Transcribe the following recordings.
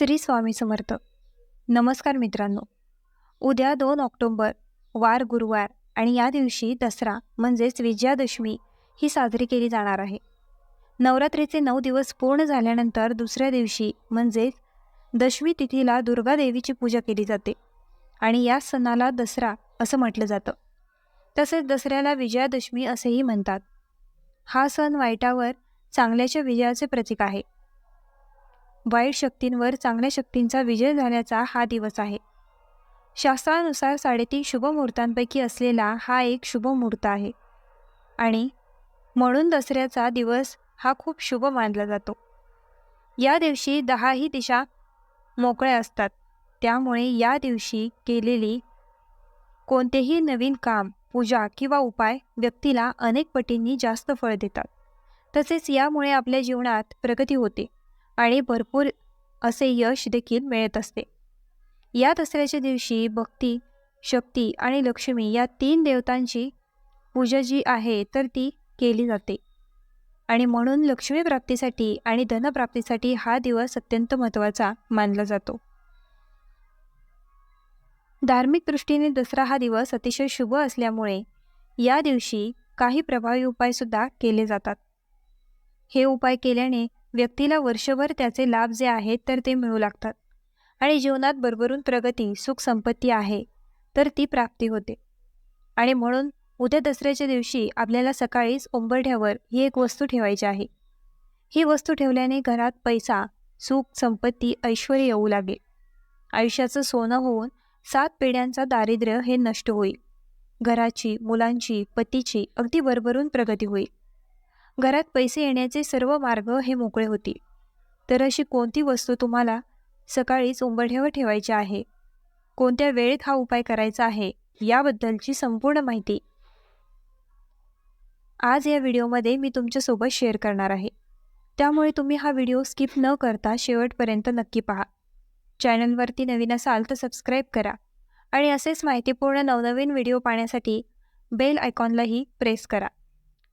श्री स्वामी समर्थ. नमस्कार मित्रांनो. उद्या दोन ऑक्टोंबर वार गुरुवार आणि या दिवशी दसरा म्हणजेच विजयादशमी ही साजरी केली जाणार आहे. नवरात्रीचे नऊ दिवस पूर्ण झाल्यानंतर दुसऱ्या दिवशी म्हणजेच दशमी तिथीला दुर्गा देवीची पूजा केली जाते आणि या सणाला दसरा असं म्हटलं जातं. तसेच दसऱ्याला विजयादशमी असेही म्हणतात. हा सण वाईटावर चांगल्याच्या विजयाचे प्रतीक आहे. वाईट शक्तींवर चांगल्या शक्तींचा विजय झाल्याचा हा दिवस आहे. शास्त्रानुसार साडेतीन शुभ मुहूर्तांपैकी असलेला हा एक शुभ मुहूर्त आहे. आणि म्हणून दसऱ्याचा दिवस हा खूप शुभ मानला जातो. या दिवशी दहाही दिशा मोकळ्या असतात. त्यामुळे या दिवशी केलेली कोणतेही नवीन काम पूजा किंवा उपाय व्यक्तीला अनेक पटींनी जास्त फळ देतात. तसेच यामुळे आपल्या जीवनात प्रगती होते. आणि भरपूर असे यश देखील मिळत असते. या दसऱ्याच्या दिवशी भक्ती शक्ती आणि लक्ष्मी या तीन देवतांची पूजा जी आहे तर ती केली जाते. आणि म्हणून लक्ष्मी प्राप्तीसाठी आणि धनप्राप्तीसाठी हा दिवस अत्यंत महत्त्वाचा मानला जातो. धार्मिक दृष्टीने दसरा हा दिवस अतिशय शुभ असल्यामुळे या दिवशी काही प्रभावी उपायसुद्धा केले जातात. हे उपाय केल्याने व्यक्तीला वर्षभर त्याचे लाभ जे आहेत तर ते मिळू लागतात. आणि जीवनात भरभरून प्रगती सुख संपत्ती आहे तर ती प्राप्ती होते. आणि म्हणून उद्या दसऱ्याच्या दिवशी आपल्याला सकाळीच उंबरठ्यावर ही एक वस्तू ठेवायची आहे. ही वस्तू ठेवल्याने घरात पैसा सुख संपत्ती ऐश्वर येऊ लागेल. आयुष्याचं सोनं होऊन सात पिढ्यांचा दारिद्र्य हे नष्ट होईल. घराची मुलांची पतीची अगदी भरभरून प्रगती होईल. घरात पैसे येण्याचे सर्व मार्ग हे मोकळे होतील. तर अशी कोणती वस्तू तुम्हाला सकाळीच उंबरठ्यावर ठेवायची आहे? कोणत्या वेळेत हा उपाय करायचा आहे? याबद्दलची संपूर्ण माहिती आज या व्हिडिओमध्ये मी तुमच्यासोबत शेअर करणार आहे. त्यामुळे तुम्ही हा व्हिडिओ स्किप न करता शेवटपर्यंत नक्की पहा. चॅनलवरती नवीन असाल तर सबस्क्राईब करा आणि असेच माहितीपूर्ण नवनवीन व्हिडिओ पाहण्यासाठी बेल आयकॉनलाही प्रेस करा.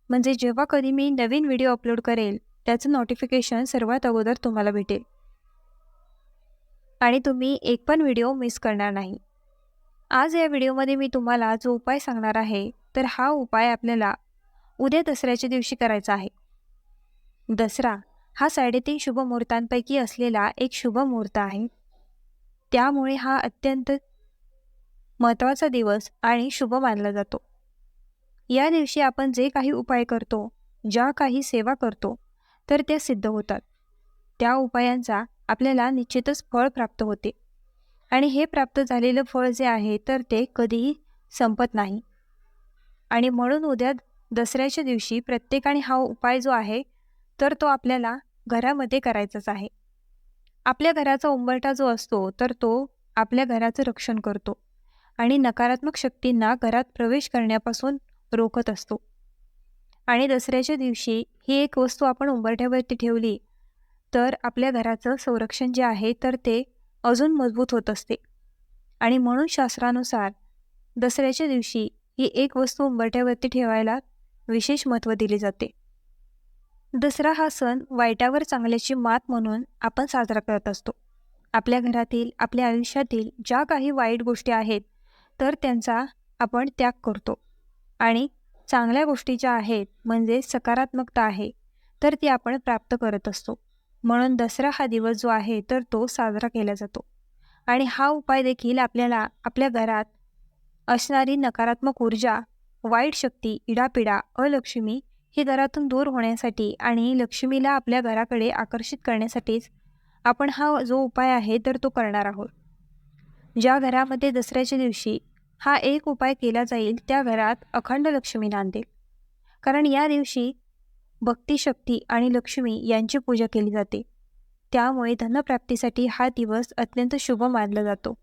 म्हणजे जेव्हा कधी मी नवीन व्हिडिओ अपलोड करेल त्याचं नोटिफिकेशन सर्वात अगोदर तुम्हाला भेटेल. आणि तुम्ही एक पण व्हिडिओ मिस करणार नाही. आज या व्हिडिओमध्ये मी तुम्हाला जो उपाय सांगणार आहे तर हा उपाय आपल्याला उद्या दसऱ्याच्या दिवशी करायचा आहे. दसरा हा साडेतीन शुभ मुहूर्तांपैकी असलेला एक शुभ मुहूर्त आहे. त्यामुळे हा अत्यंत महत्त्वाचा दिवस आणि शुभ मानला जातो. या दिवशी आपण जे काही उपाय करतो ज्या काही सेवा करतो तर त्या सिद्ध होतात. त्या उपायांचा आपल्याला निश्चितच फळ प्राप्त होते. आणि हे प्राप्त झालेलं फळ जे आहे तर ते कधीही संपत नाही. आणि म्हणून उद्या दसऱ्याच्या दिवशी प्रत्येकाने हा उपाय जो आहे तर तो आपल्याला घरामध्ये करायचाच आहे. आपल्या घराचा उंबरटा जो असतो तर तो आपल्या घराचं रक्षण करतो. आणि नकारात्मक शक्तींना घरात प्रवेश करण्यापासून रोखत असतो. आणि दसऱ्याच्या दिवशी ही एक वस्तू आपण उंबरठ्यावरती ठेवली तर आपल्या घराचं संरक्षण जे आहे तर ते अजून मजबूत होत असते. आणि म्हणून शास्त्रानुसार दसऱ्याच्या दिवशी ही एक वस्तू उंबरठ्यावरती ठेवायला विशेष महत्त्व दिले जाते. दसरा हा सण वाईटावर चांगल्याची मात म्हणून आपण साजरा करत असतो. आपल्या घरातील आपल्या आयुष्यातील ज्या काही वाईट गोष्टी आहेत तर त्यांचा आपण त्याग करतो. आणि चांगल्या गोष्टी ज्या आहेत म्हणजे सकारात्मकता आहे तर ती आपण प्राप्त करत असतो. म्हणून दसरा हा दिवस जो आहे तर तो साजरा केला जातो. आणि हा उपाय देखील आपल्याला आपल्या घरात असणारी नकारात्मक ऊर्जा वाईट शक्ती इडापिडा अलक्ष्मी ही घरातून दूर होण्यासाठी आणि लक्ष्मीला आपल्या घराकडे आकर्षित करण्यासाठीच आपण हा जो उपाय आहे तर तो करणार आहोत. ज्या घरामध्ये दसऱ्याच्या दिवशी हा एक उपाय केला जाईल त्या घरात अखंड लक्ष्मी नांदेल कारण या दिवशी भक्तिशक्ती आणि लक्ष्मी यांची पूजा केली जाते. त्यामुळे धनप्राप्तीसाठी हा दिवस अत्यंत शुभ मानला जातो.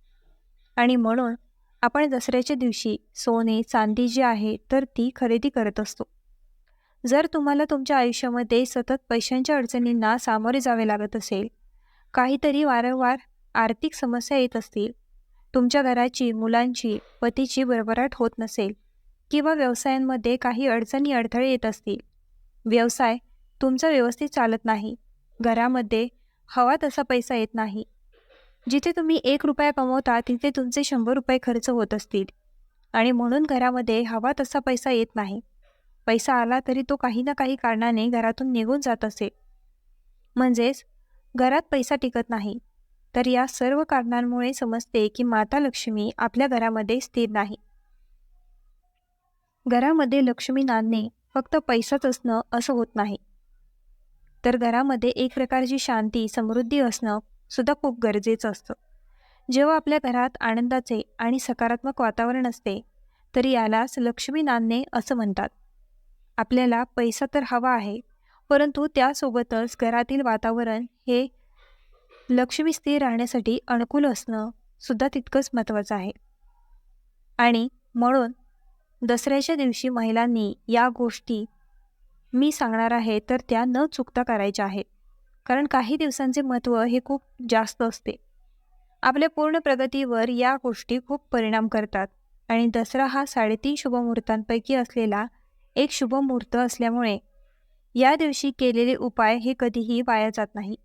आणि म्हणून आपण दसऱ्याच्या दिवशी सोने चांदी जी आहे तर ती खरेदी करत असतो. जर तुम्हाला तुमच्या आयुष्यामध्ये सतत पैशांच्या अडचणींना सामोरे जावे लागत असेल काहीतरी वारंवार आर्थिक समस्या येत असतील तुमच्या घराची मुलांची पतीची भरभराट होत नसेल किंवा व्यवसायांमध्ये काही अडचणी अडथळे येत असतील. व्यवसाय तुमचा व्यवस्थित चालत नाही. घरामध्ये हवा तसा पैसा येत नाही. जिथे तुम्ही एक रुपया कमवता तिथे तुमचे शंभर रुपये खर्च होत असतील. आणि म्हणून घरामध्ये हवा तसा पैसा येत नाही. पैसा आला तरी तो काही ना काही कारणाने घरातून निघून जात असे. म्हणजेच घरात पैसा टिकत नाही. तर या सर्व कारणांमुळे समजते की माता लक्ष्मी आपल्या घरामध्ये स्थिर नाही. घरामध्ये लक्ष्मी नांदणे फक्त पैसाच असणं असं होत नाही. तर घरामध्ये एक प्रकारची शांती समृद्धी असणं सुद्धा खूप गरजेचं असतं. जेव्हा आपल्या घरात आनंदाचे आणि सकारात्मक वातावरण असते तर यालाच लक्ष्मी नांदणे असं म्हणतात. आपल्याला पैसा तर हवा आहे परंतु त्यासोबतच घरातील वातावरण हे लक्ष्मी स्थिर राहण्यासाठी अनुकूल असणं सुद्धा तितकंच महत्त्वाचं आहे. आणि म्हणून दसऱ्याच्या दिवशी महिलांनी या गोष्टी मी सांगणार आहे तर त्या न चुकता करायच्या आहेत. कारण काही दिवसांचे महत्त्व हे खूप जास्त असते. आपल्या पूर्ण प्रगतीवर या गोष्टी खूप परिणाम करतात. आणि दसरा हा साडेतीन शुभमुहूर्तांपैकी असलेला एक शुभमुहूर्त असल्यामुळे या दिवशी केलेले उपाय हे कधीही वाया जात नाही.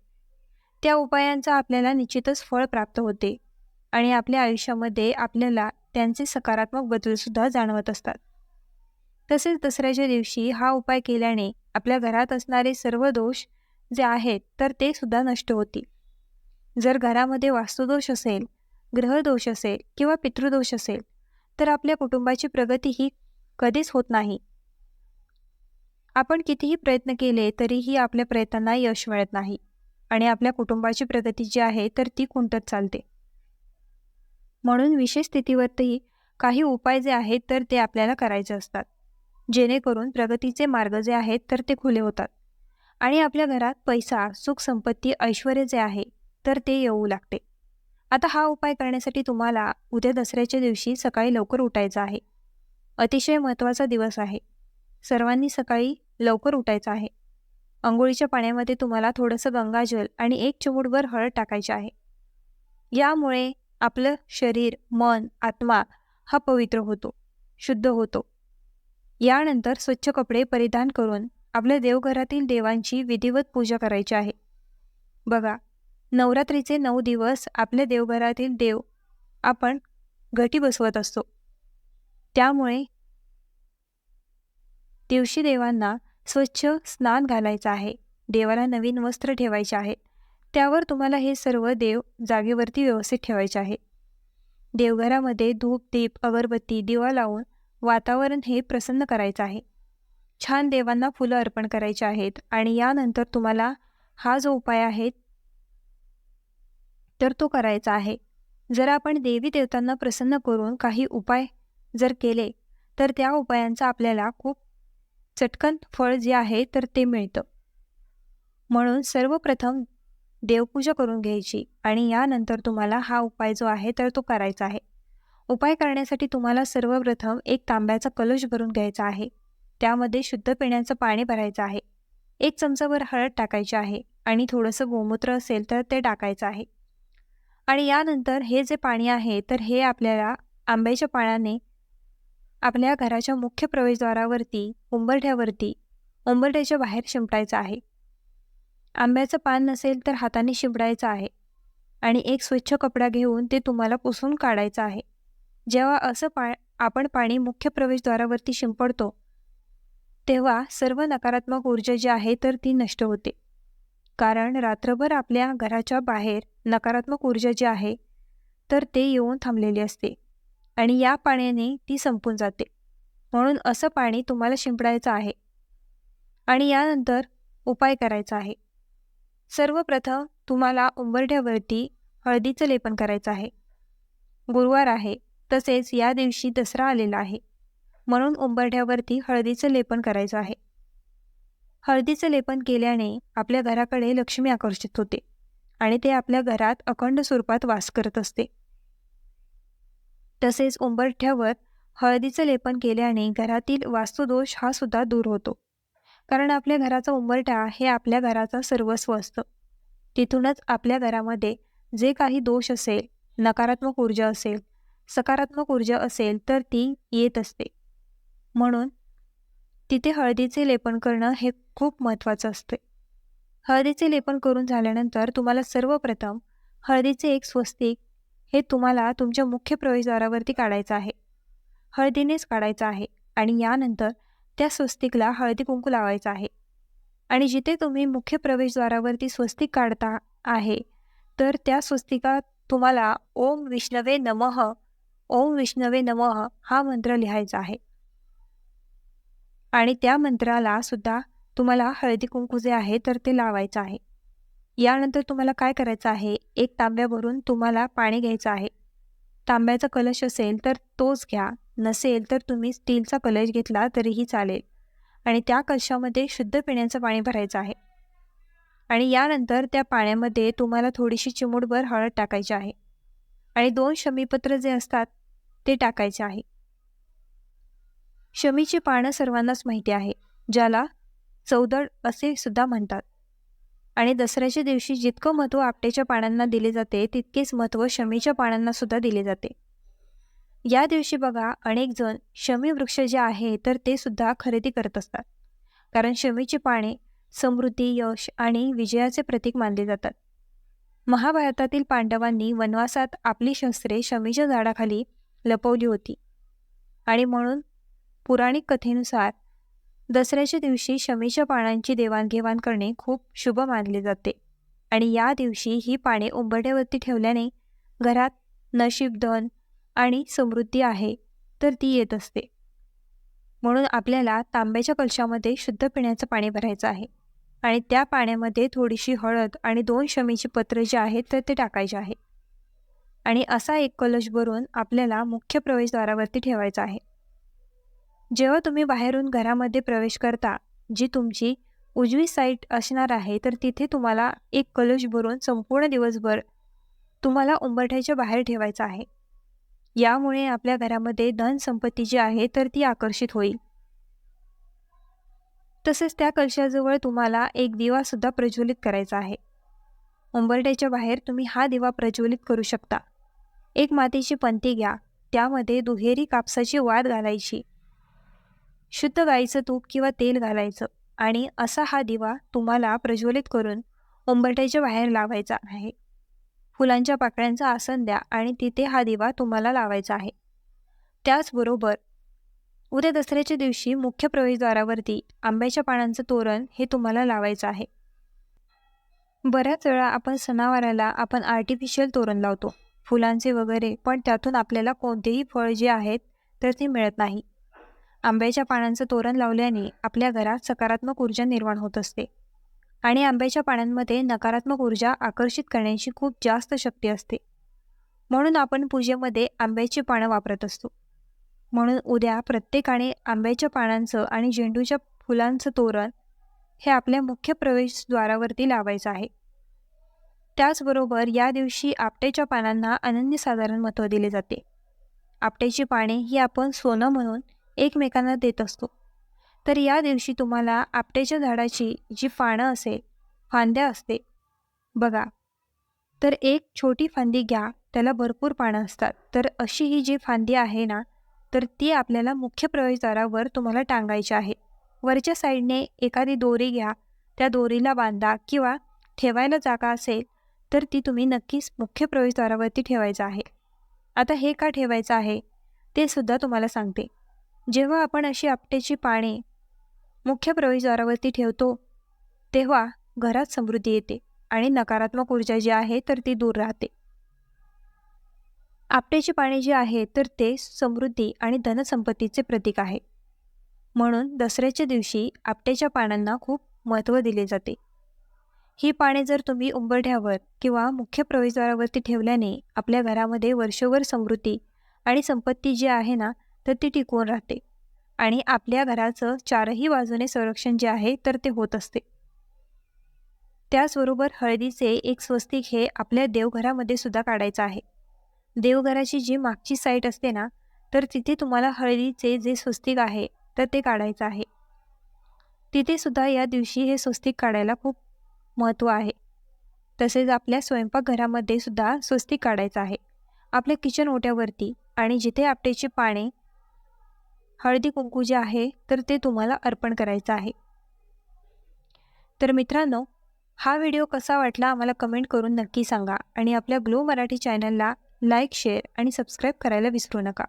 त्या उपायांचा आपल्याला निश्चितच फळ प्राप्त होते आणि आपल्या आयुष्यामध्ये आपल्याला त्यांचे सकारात्मक बदलसुद्धा जाणवत असतात. तसेच दसऱ्याच्या दिवशी हा उपाय केल्याने आपल्या घरात असणारे सर्व दोष जे आहेत तर ते सुद्धा नष्ट होतील. जर घरामध्ये वास्तुदोष असेल ग्रहदोष असेल किंवा पितृदोष असेल तर आपल्या कुटुंबाची प्रगती ही कधीच होत नाही. आपण कितीही प्रयत्न केले तरीही आपल्या प्रयत्नांना यश मिळत नाही. आणि आपल्या कुटुंबाची प्रगती जी आहे तर ती खुंटत चालते. म्हणून विशेष स्थितीवरती काही उपाय जे आहेत तर ते आपल्याला करायचे असतात. जेणेकरून प्रगतीचे मार्ग जे आहेत तर ते खुले होतात. आणि आपल्या घरात पैसा सुख संपत्ती ऐश्वर जे आहे तर ते येऊ लागते. आता हा उपाय करण्यासाठी तुम्हाला उद्या दसऱ्याच्या दिवशी सकाळी लवकर उठायचं आहे. अतिशय महत्त्वाचा दिवस आहे. सर्वांनी सकाळी लवकर उठायचं आहे. आंघोळीच्या पाण्यामध्ये तुम्हाला थोडंसं गंगाजल आणि एक चिमूटभर हळद टाकायचे आहे. यामुळे आपलं शरीर मन आत्मा हा पवित्र होतो शुद्ध होतो. यानंतर स्वच्छ कपडे परिधान करून आपल्या देवघरातील देवांची विधिवत पूजा करायची आहे. बघा नवरात्रीचे नऊ दिवस आपल्या देवघरातील देव आपण घटी बसवत असतो. त्यामुळे दिवशी देवांना स्वच्छ स्नान घालायचं आहे. देवाला नवीन वस्त्र ठेवायचे आहे. त्यावर तुम्हाला हे सर्व देव जागेवरती व्यवस्थित ठेवायचे आहे. देवघरामध्ये धूप दीप अगरबत्ती दिवा लावून वातावरण हे प्रसन्न करायचं आहे. छान देवांना फुलं अर्पण करायची आहेत आणि यानंतर तुम्हाला हा जो उपाय आहे तर तो करायचा आहे. जर आपण देवी देवतांना प्रसन्न करून काही उपाय जर केले तर त्या उपायांचा आपल्याला खूप चटकन फळ जे आहे तर ते मिळतं. म्हणून सर्वप्रथम देवपूजा करून घ्यायची आणि यानंतर तुम्हाला हा उपाय जो आहे तर तो करायचा आहे. उपाय करण्यासाठी तुम्हाला सर्वप्रथम एक तांब्याचा कलश भरून घ्यायचा आहे. त्यामध्ये शुद्ध पिण्याचं पाणी भरायचं आहे. एक चमचाभर हळद टाकायची आहे आणि थोडंसं गोमूत्र असेल तर ते टाकायचं आहे. आणि यानंतर हे जे पाणी आहे तर हे आपल्याला आंब्याच्या पाण्याने आपल्या घराच्या मुख्य प्रवेशद्वारावरती उंबरठ्यावरती उंबरठ्याच्या बाहेर शिंपटायचं आहे. आंब्याचं पान नसेल तर हाताने शिंपडायचं आहे आणि एक स्वच्छ कपडा घेऊन ते तुम्हाला पुसून काढायचं आहे. जेव्हा असं पा आपण पाणी मुख्य प्रवेशद्वारावरती शिंपडतो तेव्हा सर्व नकारात्मक ऊर्जा जी आहे तर ती नष्ट होते. कारण रात्रभर आपल्या घराच्या बाहेर नकारात्मक ऊर्जा जी आहे तर ते येऊन थांबलेली असते. आणि या पाण्याने ती संपून जाते. म्हणून असं पाणी तुम्हाला शिंपडायचं आहे. आणि यानंतर उपाय करायचा आहे. सर्वप्रथम तुम्हाला उंबरठ्यावरती हळदीचं लेपन करायचं आहे. गुरुवार आहे तसेच या दिवशी दसरा आलेला आहे. म्हणून उंबरठ्यावरती हळदीचं लेपन करायचं आहे. हळदीचं लेपन केल्याने आपल्या घराकडे लक्ष्मी आकर्षित होते आणि ते आपल्या घरात अखंड स्वरूपात वास करत असते. तसेच उंबरठ्यावर हळदीचं लेपन केल्याने घरातील वास्तुदोष हा सुद्धा दूर होतो. कारण आपल्या घराचा उंबरठा हे आपल्या घराचा सर्वस्व असतं. तिथूनच आपल्या घरामध्ये जे काही दोष असेल नकारात्मक ऊर्जा असेल सकारात्मक ऊर्जा असेल तर ती येत असते. म्हणून तिथे हळदीचे लेपन करणं हे खूप महत्त्वाचं असते. हळदीचे लेपन करून झाल्यानंतर तुम्हाला सर्वप्रथम हळदीचे एक स्वस्तिक हे तुम्हाला तुमच्या मुख्य प्रवेशद्वारावरती काढायचं आहे. हळदीनेच काढायचं आहे आणि यानंतर त्या स्वस्तिकला हळदी कुंकू लावायचं आहे. आणि जिथे तुम्ही मुख्य प्रवेशद्वारावरती स्वस्तिक काढता आहे तर त्या स्वस्तिकात तुम्हाला ओम विष्णवे नमः ओम विष्णवे नमः हा मंत्र लिहायचा आहे. आणि त्या मंत्राला सुद्धा तुम्हाला हळदी कुंकू जे आहे तर ते लावायचं आहे. यानंतर तुम्हाला काय करायचं आहे? एक तांब्यावरून तुम्हाला पाणी घ्यायचं आहे. तांब्याचा कलश असेल तर तोच घ्या. नसेल तर तुम्ही स्टीलचा कलश घेतला तरीही चालेल. आणि त्या कलशामध्ये शुद्ध पिण्याचं पाणी भरायचं आहे. आणि यानंतर त्या पाण्यामध्ये तुम्हाला थोडीशी चिमूटभर हळद टाकायची आहे. आणि दोन शमीपत्र जे असतात ते टाकायचे आहे. शमीची पानं सर्वांनाच माहिती आहे ज्याला चौदड असे सुद्धा म्हणतात. आणि दसऱ्याच्या दिवशी जितकं महत्त्व आपटेच्या पानांना दिले जाते तितकेच महत्त्व शमीच्या पानांना सुद्धा दिले जाते. या दिवशी बघा अनेक जण शमी वृक्ष जे आहे तर ते सुद्धा खरेदी करत असतात. कारण शमीची पाने समृद्धी यश आणि विजयाचे प्रतीक मानले जातात. महाभारतातील पांडवांनी वनवासात आपली शस्त्रे शमीच्या झाडाखाली लपवली होती. आणि म्हणून पुराणिक कथेनुसार दसऱ्याच्या दिवशी शमीच्या पानांची देवाणघेवाण करणे खूप शुभ मानले जाते. आणि या दिवशी ही पाने उंबरट्यावरती ठेवल्याने घरात नशीब धन आणि समृद्धी आहे तर ती येत असते. म्हणून आपल्याला तांब्याच्या कलशामध्ये शुद्ध पिण्याचं पाणी भरायचं आहे. आणि त्या पाण्यामध्ये थोडीशी हळद आणि दोन शमीची पत्र जे आहेत तर ते टाकायचे आहे. आणि असा एक कलश भरून आपल्याला मुख्य प्रवेशद्वारावरती ठेवायचा आहे. जेव्हा तुम्ही बाहेरून घरामध्ये प्रवेश करता जी तुमची उजवी साईट असणार आहे तर तिथे तुम्हाला एक कलश भरून संपूर्ण दिवसभर तुम्हाला उंबरठ्याच्या बाहेर ठेवायचा आहे. यामुळे आपल्या घरामध्ये धनसंपत्ती जी आहे तर ती आकर्षित होईल. तसेच त्या कलशाजवळ तुम्हाला एक दिवा सुद्धा प्रज्वलित करायचा आहे. उंबरठ्याच्या बाहेर तुम्ही हा दिवा प्रज्वलित करू शकता. एक मातीची पंती घ्या त्यामध्ये दुहेरी कापसाची वाद घालायची. शुद्ध गाईचं तूप किंवा तेल घालायचं आणि असा हा दिवा तुम्हाला प्रज्वलित करून उंबरठ्याच्या बाहेर लावायचा आहे. फुलांच्या पाकळ्यांचं आसन द्या आणि तिथे हा दिवा तुम्हाला लावायचा आहे. त्याचबरोबर उद्या दसऱ्याच्या दिवशी मुख्य प्रवेशद्वारावरती आंब्याच्या पानांचं तोरण हे तुम्हाला लावायचं आहे. बऱ्याच वेळा आपण सणावाराला आपण आर्टिफिशियल तोरण लावतो. फुलांचे वगैरे पण त्यातून आपल्याला कोणतेही फळ जे आहेत तर ते मिळत नाही. आंब्याच्या पानांचं तोरण लावल्याने आपल्या घरात सकारात्मक ऊर्जा निर्माण होत असते. आणि आंब्याच्या पानांमध्ये नकारात्मक ऊर्जा आकर्षित करण्याची खूप जास्त शक्ती असते. म्हणून आपण पूजेमध्ये आंब्याची पानं वापरत असतो. म्हणून उद्या प्रत्येकाने आंब्याच्या पानांचं आणि झेंडूच्या फुलांचं तोरण हे आपल्या मुख्य प्रवेशद्वारावरती लावायचं आहे. त्याचबरोबर या दिवशी आपट्याच्या पानांना अनन्यसाधारण महत्त्व दिले जाते. आपट्याची पाने ही आपण सोनं म्हणून एकमेकांना देत असतो. तर या दिवशी तुम्हाला आपट्याच्या झाडाची जी फानं असेल फांद्या असते. बघा. तर एक छोटी फांदी घ्या त्याला भरपूर पानं असतात. तर अशी ही जी फांदी आहे ना तर ती आपल्याला मुख्य प्रवेशद्वारावर तुम्हाला टांगायची आहे. वरच्या साईडने एखादी दोरी घ्या त्या दोरीला बांधा किंवा ठेवायला जागा असेल तर ती तुम्ही नक्कीच मुख्य प्रवेशद्वारावरती ठेवायचं आहे. आता हे का ठेवायचं आहे ते सुद्धा तुम्हाला सांगते. जेव्हा आपण अशी आपटेची पाने मुख्य प्रवेशद्वारावरती ठेवतो तेव्हा घरात समृद्धी येते आणि नकारात्मक ऊर्जा जी आहे तर ती दूर राहते. आपटेची पाने जी आहे तर ते समृद्धी आणि धनसंपत्तीचे प्रतीक आहे. म्हणून दसऱ्याच्या दिवशी आपटेच्या पानांना खूप महत्त्व दिले जाते. ही पाने जर तुम्ही उंबरठ्यावर किंवा मुख्य प्रवेशद्वारावरती ठेवल्याने आपल्या घरामध्ये वर्षभर समृद्धी आणि संपत्ती जी आहे ना तर ती टिकून राहते. आणि आपल्या घराचं चारही बाजूने संरक्षण जे आहे तर ते होत असते. त्याचबरोबर हळदीचे एक स्वस्तिक हे आपल्या देवघरामध्ये सुद्धा काढायचं आहे. देवघराची जी मागची साईट असते ना तर तिथे तुम्हाला हळदीचे जे स्वस्तिक आहे तर ते काढायचं आहे. तिथे सुद्धा या दिवशी हे स्वस्तिक काढायला खूप महत्त्व आहे. तसेच आपल्या स्वयंपाकघरामध्ये सुद्धा स्वस्तिक काढायचं आहे. आपल्या किचन ओट्यावरती आणि जिथे आपटेची पाने हळदी कुंकू जे आहे तर ते तुम्हाला अर्पण करायचं आहे. तर मित्रांनो हा व्हिडिओ कसा वाटला आम्हाला कमेंट करून नक्की सांगा आणि आपल्या ग्लो मराठी चॅनलला लाईक शेअर आणि सबस्क्राईब करायला विसरू नका.